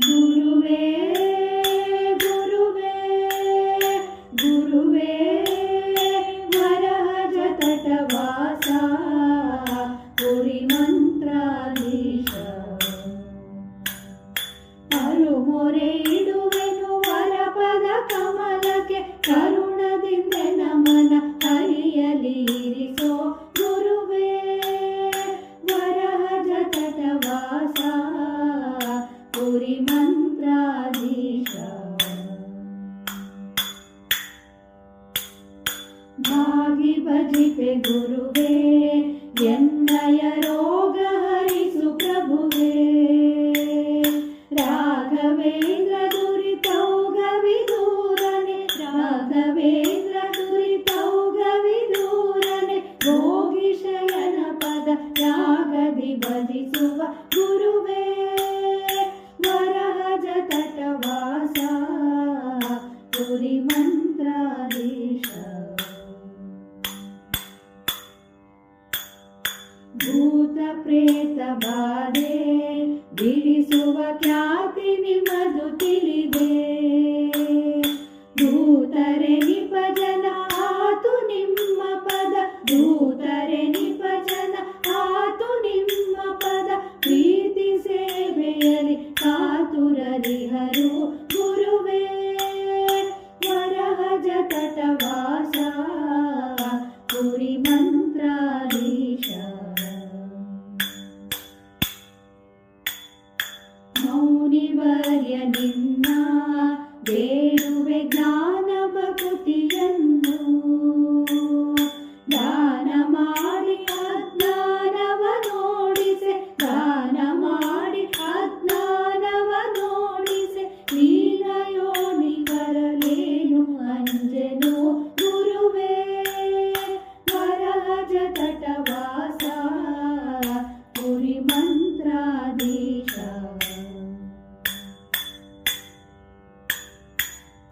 Guru Ved. ಭಜಿಪೆ ಗುರುವೇ ಎನ್ನಯ ರೋಗ ಹರಿಸು ಪ್ರಭುವೇ ರಾಘವೇಂದ್ರ ದುರಿತೌಗವಿ ದೂರನೆ ರಾಘವೇಂದ್ರ ದುರಿತೌಗವಿ ದೂರನೆ ಭೋಗಿ ಶಯನ ಪದ ರಾಗದಿ ಭಜಿಸುವ ಗುರುವೇ ಭೂತ ಪ್ರೇತ ಬಾಧೆ ಬಿಡಿಸುವ ಖ್ಯಾತಿ ನಿಮ್ಮದು ತಿಳಿದೆ ಬರ್ಯ ನಿನ್ನ ಬೇಡುವೆ ಜ್ಞಾನ ಬಗುತಿಯ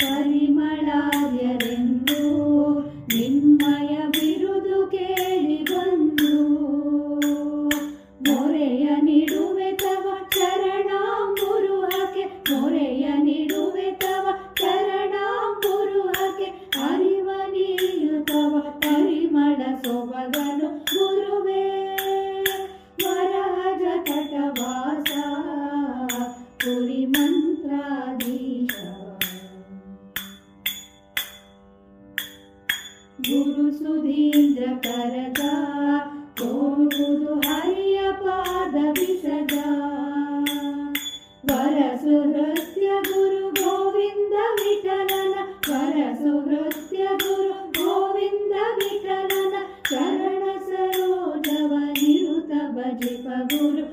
परिमलार्यरेन्दो गुरु सुधीन्द्र परदा ॐ गुरु हर्यपाद विसदा वर सुहृत्य गुरु गोविन्द विठलन वर सुहृत्य गुरु गोविन्द विठलन शरण सरोजव निरुत भजिप गुरु